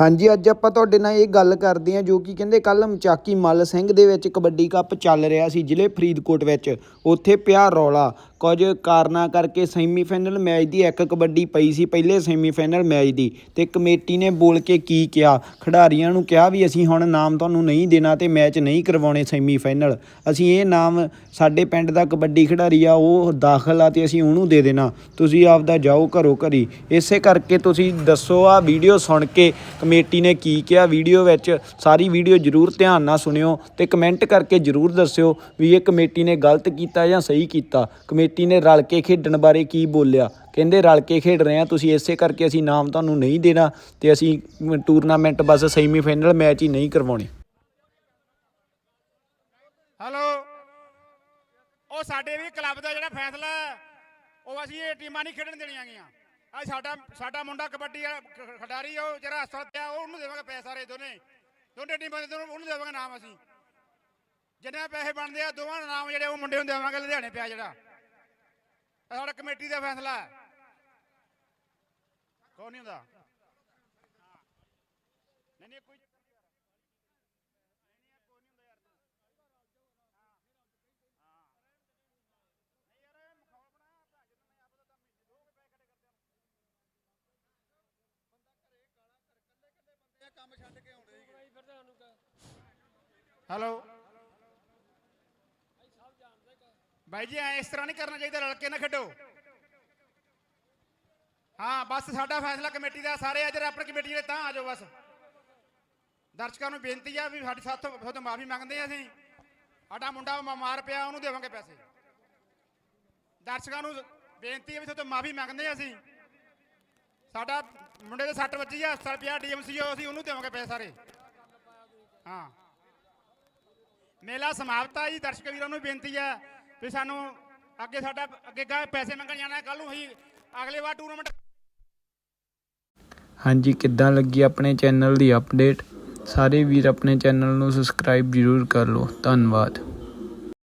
ਹਾਂਜੀ, ਅੱਜ ਆਪਾਂ ਤੁਹਾਡੇ ਨਾਲ ਇਹ ਗੱਲ ਕਰਦੇ ਹਾਂ ਜੋ ਕਿ ਕਹਿੰਦੇ ਕੱਲ ਮਚਾਕੀ ਮੱਲ ਸਿੰਘ ਦੇ ਵਿੱਚ ਕਬੱਡੀ ਕੱਪ ਚੱਲ ਰਿਹਾ ਸੀ ਜ਼ਿਲ੍ਹੇ ਫਰੀਦਕੋਟ ਵਿੱਚ। ਉੱਥੇ ਪਿਆ ਰੌਲਾ। ਕੁਝ ਕਾਰਨਾਂ ਕਰਕੇ ਸੈਮੀਫਾਈਨਲ ਮੈਚ ਦੀ ਇੱਕ ਕਬੱਡੀ ਪਈ ਸੀ, ਪਹਿਲੇ ਸੈਮੀਫਾਈਨਲ ਮੈਚ ਦੀ। ਤੇ ਕਮੇਟੀ ਨੇ ਬੋਲ ਕੇ ਕੀ ਕਿਹਾ? ਖਿਡਾਰੀਆਂ ਨੂੰ ਕਿਹਾ ਵੀ ਅਸੀਂ ਹੁਣ ਨਾਮ ਤੁਹਾਨੂੰ ਨਹੀਂ ਦੇਣਾ ਤੇ ਮੈਚ ਨਹੀਂ ਕਰਵਾਉਣੇ ਸੈਮੀਫਾਈਨਲ। ਅਸੀਂ ਇਹ ਨਾਮ ਸਾਡੇ ਪਿੰਡ ਦਾ ਕਬੱਡੀ ਖਿਡਾਰੀ ਆ, ਉਹ ਦਾਖਲ ਆ ਤੇ ਅਸੀਂ ਉਹਨੂੰ ਦੇ ਦੇਣਾ। ਤੁਸੀਂ ਆਪਦਾ ਜਾਓ ਘਰੋ ਘਰੀ। ਇਸੇ ਕਰਕੇ ਤੁਸੀਂ ਦੱਸੋ ਆ ਵੀਡੀਓ ਸੁਣ ਕੇ ਕਮੇਟੀ ਨੇ ਕੀ ਕਿਹਾ? ਵੀਡੀਓ ਵਿੱਚ ਸਾਰੀ ਵੀਡੀਓ ਜਰੂਰ ਧਿਆਨ ਨਾਲ ਸੁਣਿਓ ਤੇ ਕਮੈਂਟ ਕਰਕੇ ਜਰੂਰ ਦੱਸਿਓ ਵੀ ਇਹ ਕਮੇਟੀ ਨੇ ਗਲਤ ਕੀਤਾ ਜਾਂ ਸਹੀ ਕੀਤਾ। ਕਮੇਟੀ ਨੇ ਰਲ ਕੇ ਖੇਡਣ ਬਾਰੇ ਕੀ ਬੋਲਿਆ? ਕਹਿੰਦੇ ਰਲ ਕੇ ਖੇਡ ਰਹੇ ਆ ਤੁਸੀਂ ਇਸੇ ਕਰਕੇ ਅਸੀਂ ਨਾਮ ਤੁਹਾਨੂੰ ਨਹੀਂ ਦੇਣਾ ਤੇ ਅਸੀਂ ਟੂਰਨਾਮੈਂਟ ਬਸ ਸੈਮੀਫਾਈਨਲ ਮੈਚ ਹੀ ਨਹੀਂ ਕਰਵਾਉਣੇ। ਹੈਲੋ ਉਹ ਸਾਡੇ ਵੀ ਕਲੱਬ ਦਾ ਜਿਹੜਾ ਫੈਸਲਾ ਹੈ, ਉਹ ਅਸੀਂ ਇਹ ਟੀਮਾਂ ਨਹੀਂ ਖੇਡਣ ਦੇਣੀਆਂ ਗੀਆਂ ਅੱਜ ਸਾਡਾ ਸਾਡਾ ਮੁੰਡਾ ਕਬੱਡੀ ਵਾਲਾ ਖਿਡਾਰੀ ਉਹ ਜਿਹੜਾ ਹਸਪਤਾਲ ਪਿਆ ਉਹ ਉਹਨੂੰ ਦੇਵਾਂਗੇ ਪੈਸੇ ਸਾਰੇ ਦੋਨੇ। ਦੋਨੇ ਟੀਮਾਂ ਦੇ ਦੋਨੋਂ, ਉਹਨੂੰ ਦੇਵਾਂਗੇ ਨਾਮ ਅਸੀਂ। ਜਿੰਨੇ ਪੈਸੇ ਬਣਦੇ ਆ, ਦੋਵਾਂ ਦੇ ਨਾਮ ਜਿਹੜੇ ਉਹ ਮੁੰਡੇ ਨੂੰ ਦੇਵਾਂਗੇ, ਲੁਧਿਆਣੇ ਪਿਆ ਜਿਹੜਾ। ਸਾਡਾ ਕਮੇਟੀ ਦਾ ਫੈਸਲਾ ਹੈ। ਕੋਈ ਨਹੀਂ ਹੁੰਦਾ? ਨਹੀਂ ਨਹੀਂ, ਕੋਈ ਹੈਲੋ। ਬਾਈ ਜੀ ਐ ਇਸ ਤਰ੍ਹਾਂ ਨਹੀਂ ਕਰਨਾ ਚਾਹੀਦਾ ਰਲ ਕੇ ਨਾ ਖੇਡੋ। ਹਾਂ ਬਸ ਸਾਡਾ ਫੈਸਲਾ ਕਮੇਟੀ ਦਾ ਸਾਰੇ ਅਜਰ ਆਪਣੀ ਕਮੇਟੀ ਜਿਹੜੇ ਤਾਂ ਆ ਜਾਓ ਬਸ। ਦਰਸ਼ਕਾਂ ਨੂੰ ਬੇਨਤੀ ਆ ਵੀ ਸਾਡੀ ਸਾਥੋਂ ਤੋਂ ਮਾਫੀ ਮੰਗਦੇ ਆ ਅਸੀਂ। ਸਾਡਾ ਮੁੰਡਾ ਬਿਮਾਰ ਪਿਆ ਉਹਨੂੰ ਦੇਵਾਂਗੇ ਪੈਸੇ। ਦਰਸ਼ਕਾਂ ਨੂੰ ਬੇਨਤੀ ਹੈ ਵੀ ਤੁਹਾਡੇ ਮਾਫੀ ਮੰਗਦੇ ਆ ਅਸੀਂ। ਸਾਡਾ ਮੁੰਡੇ ਦੇ ਸੱਟ ਵੱਜੀ ਆ, ਹਸਪਤਾਲ ਪਿਆ, ਡੀਐਮਸੀ ਅਸੀਂ ਉਹਨੂੰ ਦੇਵਾਂਗੇ ਪੈਸੇ ਸਾਰੇ। ਹਾਂ। ਮੇਲਾ ਸਮਾਪਤ ਆ ਜੀ, ਦਰਸ਼ਕ ਵੀਰਾਂ ਨੂੰ ਬੇਨਤੀ ਹੈ ਵੀ ਸਾਨੂੰ ਅੱਗੇ ਸਾਡਾ, ਅੱਗੇ ਗਾ ਪੈਸੇ ਮੰਗਣ ਜਾਣਾ ਕੱਲ ਨੂੰ ਅਸੀਂ ਅਗਲੇ ਵਾਰ ਟੂਰਨਾਮੈਂਟ ਹਾਂਜੀ, ਕਿੱਦਾਂ ਲੱਗੀ ਆਪਣੇ ਚੈਨਲ ਦੀ ਅਪਡੇਟ ਸਾਰੇ ਵੀਰ ਆਪਣੇ ਚੈਨਲ ਨੂੰ ਸਬਸਕ੍ਰਾਈਬ ਜ਼ਰੂਰ ਕਰ ਲਓ। ਧੰਨਵਾਦ।